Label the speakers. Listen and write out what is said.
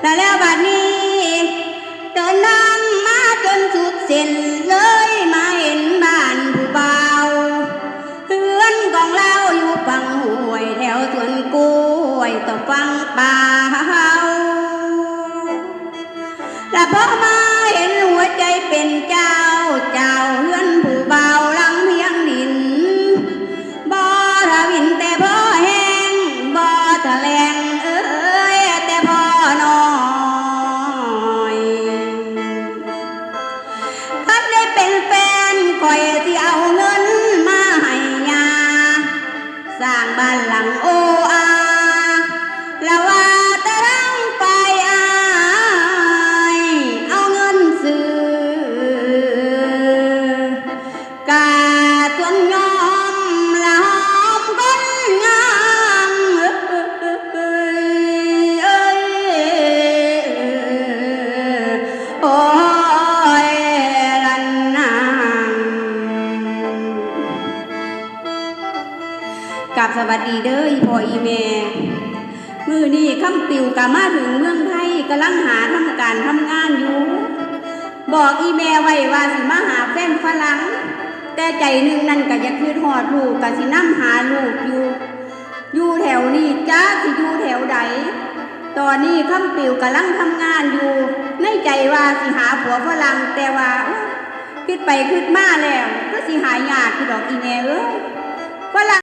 Speaker 1: แต่แล้วบัดนี้ต้นนางมาจนสุดเส้นเลยมาเห็นบ้านผู้เบาเพื่อนกองเราอยู่ฝั่งห้วยแถวสวนกล้วยต่อฝั่งป่าและพอมาเห็นหัวใจเป็นก้า เป็นแฟนคอยที่เอาเงินมาให้ยา สร้างบ้านหลังโออาแล้วว่าตะรังไปอายเอาเงินซื้อกา กับสวัสดีเด้ออีพออีแม่มือนี้คำปิวกะมาถึงเมืองไทยกำลังหาทำการทำงานอยู่ บอกอีแม่ไว้ว่าสิมาหาแฟนฝรั่งแต่ใจนึงนั่นก็อยากคืดหอดลูกกะสินํหาลูกอยู่ อยู่แถวนี้จ้าสิอยู่แถวใดตอนนี้คำปิวกำลังทำงานอยู่ ในใจว่าสิหาผัวฝรั่งแต่ว่าคิดไปคิดมาแล้วก็สิหายากคือดอกอีแม่เอ้ยฝรั่ง